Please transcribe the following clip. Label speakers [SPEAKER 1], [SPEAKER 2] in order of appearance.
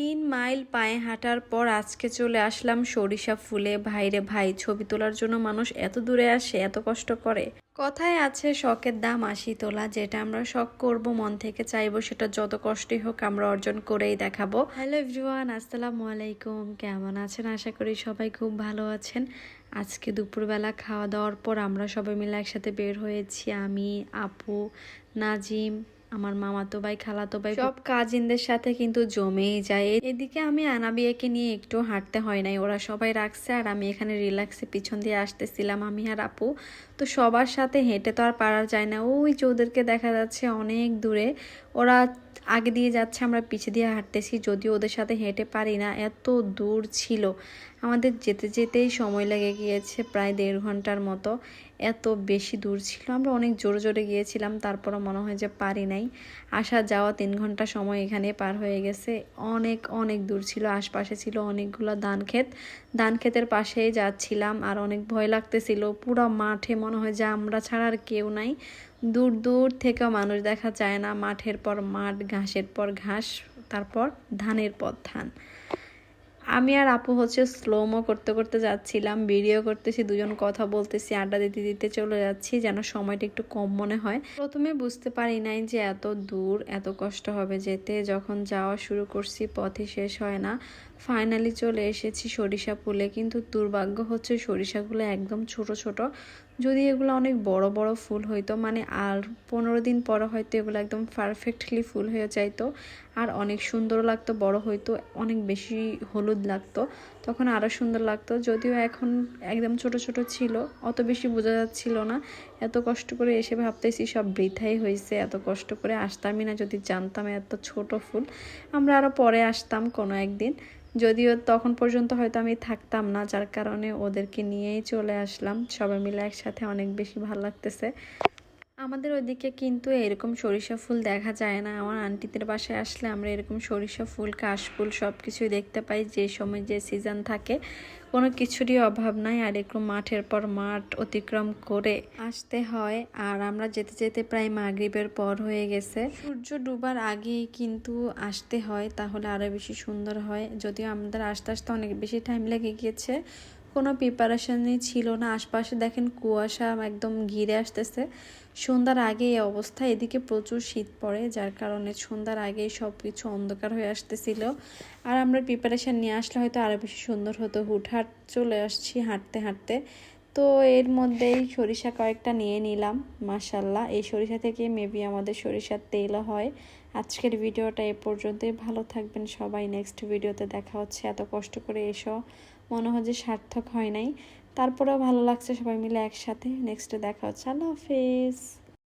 [SPEAKER 1] তিন মাইল পায়ে হাঁটার পর আজকে চলে আসলাম সরিষা ফুলে। ভাইরে ভাই, ছবি তোলার জন্য মানুষ এত দূরে আসে, এত কষ্ট করে? কথায় আছে, শখের দাম আশি তোলা। যেটা আমরা শখ করব, মন থেকে চাইব, সেটা যত কষ্টই হোক আমরা অর্জন করেই দেখাবো। হ্যালো এভরিওয়ান, আসসালামু আলাইকুম। কেমন আছেন? আশা করি সবাই খুব ভালো আছেন। আজকে দুপুরবেলা খাওয়া দাওয়ার পর আমরা সবাই মিলে একসাথে বের হয়েছি। আমি, আপু, নাজিম আমার মামাতো ভাই খালাতো ভাই সব কাজিনদের সাথে কিন্তু জমেই যায়। এদিকে আমি আনাবিয়াকে নিয়ে একটু হাঁটতে হয় নাই। ওরা সবাই রাখছে আর আমি এখানে রিল্যাক্সে পিছন দিয়ে আসতেছিলাম আমি আর আপু। তো সবার সাথে হেঁটে তো আর পারা যায় না। ওই যে ওদেরকে দেখা যাচ্ছে অনেক দূরে। ওরা আগে দিয়ে যাচ্ছে আমরা পিছে দিয়ে হাঁটতেছি। যদিও ওদের সাথে হেঁটে পারি না এত দূর ছিল। আমাদের যেতে যেতেই সময় লেগে গিয়েছে প্রায় দেড় ঘণ্টার মতো। এত বেশি দূর ছিল। আমরা অনেক জোরে জোরে গিয়েছিলাম তারপরও মনে হয় যে পারি নাই। আসা যাওয়া তিন ঘণ্টা সময় এখানে পার হয়ে গেছে। অনেক অনেক দূর ছিল, আশপাশে ছিল অনেকগুলো ধান ক্ষেত। ধান ক্ষেতের পাশেই যাচ্ছিলাম আর অনেক ভয় লাগতেছিল। পুরো মাঠে মনে হয় যে আমরা ছাড়া আর কেউ নাই। দূর দূর থেকে মানুষ দেখা যায় না। মাঠের পর মাঠ, ঘাসের পর ঘাস, তারপর ধানের পর ধান। আমি আর আপু হচ্ছে স্লোমো করতে করতে যাচ্ছিলাম ভিডিও করতেছি, দুজন কথা বলতেছি, আড্ডা দিতে দিতে চলে যাচ্ছি, যেন সময়টা একটু কম মনে হয়। প্রথমে বুঝতে পারি নাই যে এত দূর, এত কষ্ট হবে যেতে, যখন যাওয়া শুরু করছি পথে শেষ হয় না। ফাইনালি চলে এসেছি সরিষা পুলে, কিন্তু দুর্ভাগ্য হচ্ছে সরিষাগুলো একদম ছোট ছোট। যদি এগুলো অনেক বড় বড় ফুল হইতো মানে আর পনেরো দিন পরে হয়তো এগুলো একদম পারফেক্টলি ফুল হয়ে যাইতো। আর অনেক সুন্দর লাগতো, বড় হইতো, অনেক বেশি হলুদ লাগতো, তখন আরও সুন্দর লাগতো। যদিও এখন একদম ছোট ছোট ছিল, অত বেশি বোঝা যাচ্ছিল না। এত কষ্ট করে এসে ভাবতেছি সব বৃথাই হয়েছে এত কষ্ট করে আসতামই না, যদি জানতাম এত ছোট ফুল। আমরা আরও পরে আসতাম কোনো একদিন। যদিও তখন পর্যন্ত হয়তো আমি থাকতাম না, যার কারণে ওদেরকে নিয়েই চলে আসলাম। সবাই মিলে একসাথে অনেক বেশি ভালো লাগতেছে। আমাদের ওইদিকে কিন্তু এরকম সরিষা ফুল দেখা যায় না। আমার আন্টিদের বাসায় আসলে আমরা এরকম সরিষা ফুল কাশফুল সব কিছুই দেখতে পাই যে সময় যে সিজন থাকে। কোনো কিছুরই অভাব নাই আর একটু মাঠের পর মাঠ অতিক্রম করে আসতে হয়। আর আমরা যেতে যেতে প্রায় মাগরিবের পর হয়ে গেছে। সূর্য ডুবার আগেই কিন্তু আসতে হয়, তাহলে আরও বেশি সুন্দর হয়। যদিও আমাদের আসতে আসতে অনেক বেশি টাইম লেগে গিয়েছে। কোনো প্রিপারেশনই ছিল না। আশপাশে দেখেন কুয়াশা একদম ঘিরে আসতেছে। সন্ধ্যার আগে এই অবস্থা, এদিকে প্রচুর শীত পড়ে, যার কারণে সন্ধ্যার আগেই সব কিছু অন্ধকার হয়ে আসতেছিল। আর আমরা প্রিপারেশন নিয়ে আসলে হয়তো আরও বেশি সুন্দর হতো। হুটহাট চলে আসছি হাঁটতে হাঁটতে। তো এর মধ্যেই সরিষা কয়েকটা নিয়ে নিলাম মাসাল্লাহ এই সরিষা থেকে মেবি আমাদের সরিষার তেলও হয়। আজকের ভিডিওটা এ পর্যন্তই। ভালো থাকবেন সবাই। নেক্সট ভিডিওতে দেখা হচ্ছে। এত কষ্ট করে এসো। মনে হয় যে সার্থক হয় নাই। তারপরেও ভালো লাগছে সবাই মিলে একসাথে। নেক্সটে দেখা হচ্ছে। আল্লাহ হাফেজ।